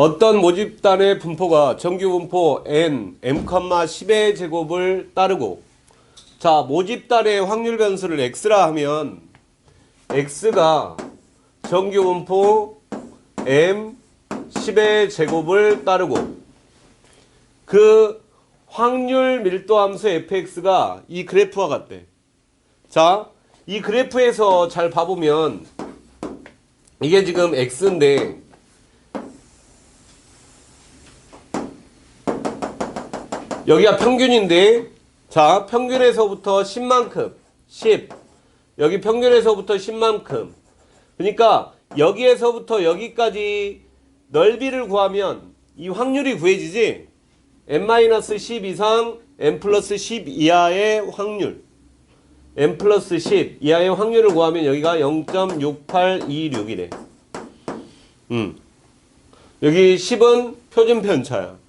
어떤 모집단의 분포가 정규 분포 n, m, 10의 제곱을 따르고 자 모집단의 확률 변수를 x라 하면 x가 정규 분포 m 10의 제곱을 따르고 그 확률 밀도 함수 fx가 이 그래프와 같대. 자, 이 그래프에서 잘 봐보면 이게 지금 x인데 여기가 평균인데 자 평균에서부터 10만큼 10 여기 평균에서부터 10만큼. 그러니까 여기에서부터 여기까지 넓이를 구하면 이 확률이 구해지지? n-10 이상 n 플러스 10 이하의 확률. n 플러스 10 이하의 확률을 구하면 여기가 0.6826이래. 음. 여기 10은 표준 편차야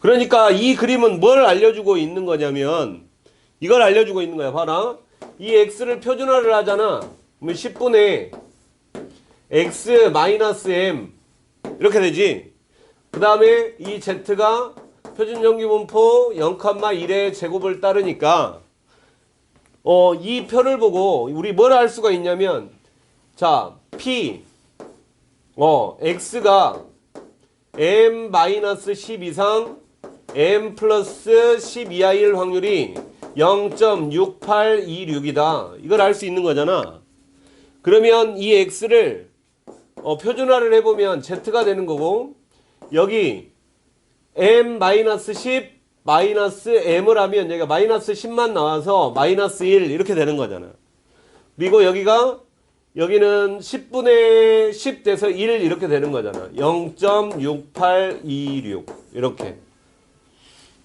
그러니까 이 그림은 뭘 알려주고 있는 거냐면 이걸 알려주고 있는 거야. 봐라. 이 x를 표준화를 하잖아. 그러면 10분의 x 마이너스 m 이렇게 되지. 그 다음에 이 z가 표준 정기분포 0,1의 제곱을 따르니까 어, 이 표를 보고 우리 뭘 알 수가 있냐면 자 p 어 x가 m 마이너스 10 이상 m 플러스 10 이하일 확률이 0.6826이다. 이걸 알 수 있는 거잖아. 그러면 이 x를 어, 표준화를 해보면 z가 되는 거고 여기 m 마이너스 10 마이너스 m을 하면 여기가 마이너스 10만 나와서 마이너스 1 이렇게 되는 거잖아. 그리고 여기가 여기는 10분의 10 돼서 1 이렇게 되는 거잖아. 0.6826 이렇게.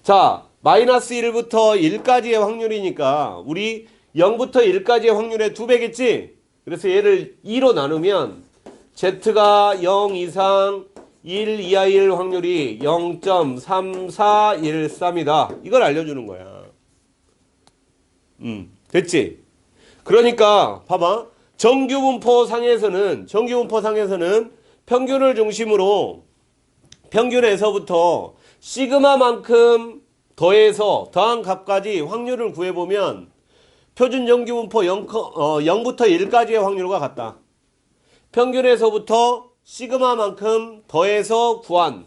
자, 마이너스 1부터 1까지의 확률이니까 우리 0부터 1까지의 확률의 두 배겠지? 그래서 얘를 2로 나누면 Z가 0 이상 1 이하일 확률이 0.3413이다. 이걸 알려주는 거야. 음, 됐지? 그러니까 봐봐. 정규분포 상에서는 정규분포 상에서는 평균을 중심으로 평균에서부터 시그마만큼 더해서 더한 값까지 확률을 구해보면 표준 정규분포 0, 어, 0부터 1까지의 확률과 같다. 평균에서부터 시그마만큼 더해서 구한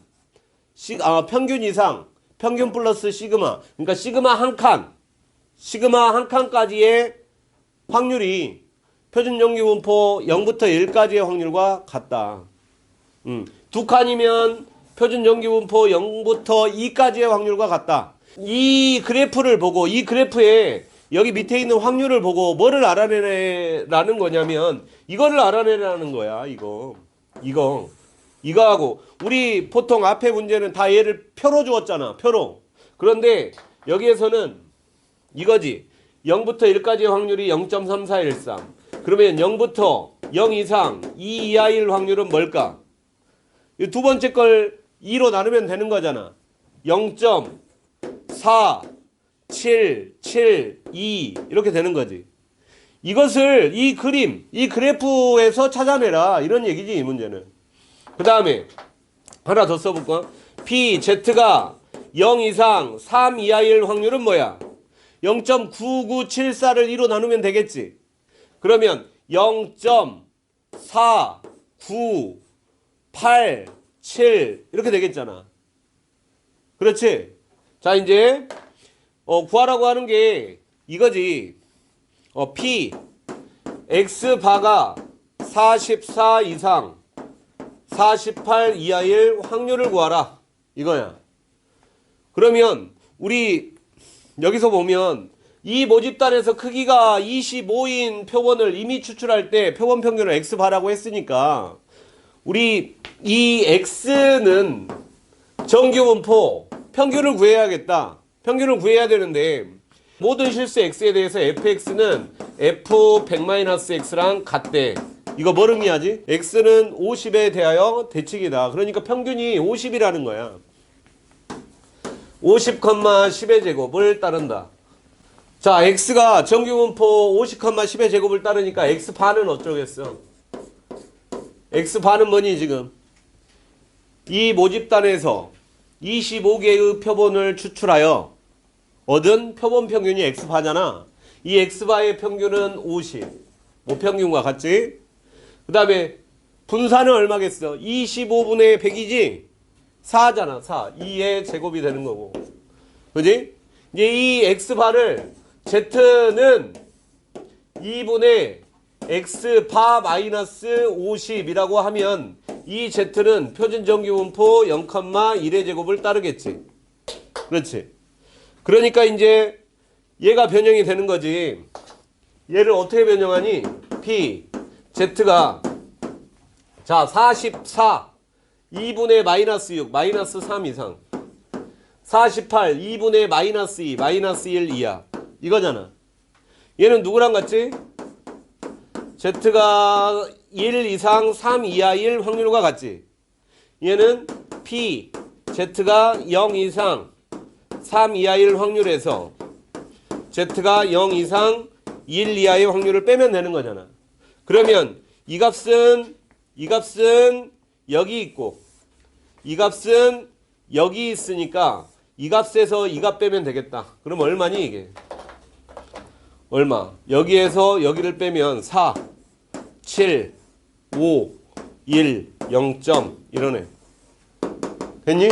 시, 아, 평균 이상 평균 플러스 시그마 그러니까 시그마 한 칸 시그마 한 칸까지의 확률이 표준 정규분포 0부터 1까지의 확률과 같다. 음, 두 칸이면 표준 정규분포 0부터 2까지의 확률과 같다. 이 그래프를 보고 이 그래프에 여기 밑에 있는 확률을 보고 뭐를 알아내라는 거냐면 이거를 알아내라는 거야. 이거. 이거. 이거하고 우리 보통 앞에 문제는 다 얘를 표로 주었잖아. 표로. 그런데 여기에서는 이거지. 0부터 1까지의 확률이 0.3413. 그러면 0부터 0 이상 2 이하일 확률은 뭘까? 이두 번째 걸 2로 나누면 되는 거잖아. 0.4, 7, 7, 2 이렇게 되는 거지. 이것을 이 그림, 이 그래프에서 찾아내라 이런 얘기지 이 문제는. 그 다음에 하나 더 써볼까? P, Z가 0 이상 3 이하일 확률은 뭐야? 0.9974를 2로 나누면 되겠지. 그러면 0.4, 9, 8, 7 이렇게 되겠잖아. 그렇지? 자 이제 어, 구하라고 하는 게 이거지. 어, P X 바가 44 이상 48 이하일 확률을 구하라. 이거야. 그러면 우리 여기서 보면 이 모집단에서 크기가 25인 표본을 이미 추출할 때 표본 평균을 X 바라고 했으니까 우리 이 x는 정규분포 평균을 구해야겠다. 평균을 구해야 되는데 모든 실수 x에 대해서 fx는 f100-x랑 같대. 이거 뭘 의미하지? x는 50에 대하여 대칭이다. 그러니까 평균이 50이라는 거야. 50, 10의 제곱을 따른다. 자, x가 정규분포 50, 10의 제곱을 따르니까 x반은 어쩌겠어? x반은 뭐니 지금? 이 모집단에서 25개의 표본을 추출하여 얻은 표본 평균이 x바잖아. 이 x바의 평균은 50. 모평균과 같지? 그 다음에 분산은 얼마겠어? 25분의 100이지? 4잖아, 4. 2의 제곱이 되는 거고. 그지? 이제 이 x바를 z는 2분의 x바 마이너스 50이라고 하면 이 z는 표준 정기분포 0,1의 제곱을 따르겠지. 그렇지. 그러니까 이제 얘가 변형이 되는 거지. 얘를 어떻게 변형하니? p z가 자 44 2분의 마이너스 6 마이너스 3 이상 48 2분의 마이너스 2 마이너스 1 이하 이거잖아. 얘는 누구랑 같지? z가 1 이상 3 이하일 확률과 같지. 얘는 p z가 0 이상 3 이하일 확률에서 z가 0 이상 1 이하의 확률을 빼면 되는 거잖아. 그러면 이 값은 이 값은 여기 있고 이 값은 여기 있으니까 이 값에서 이 값 빼면 되겠다. 그럼 얼마니 이게? 얼마? 여기에서 여기를 빼면 4, 7, 5, 1, 0점 이러네. 됐니?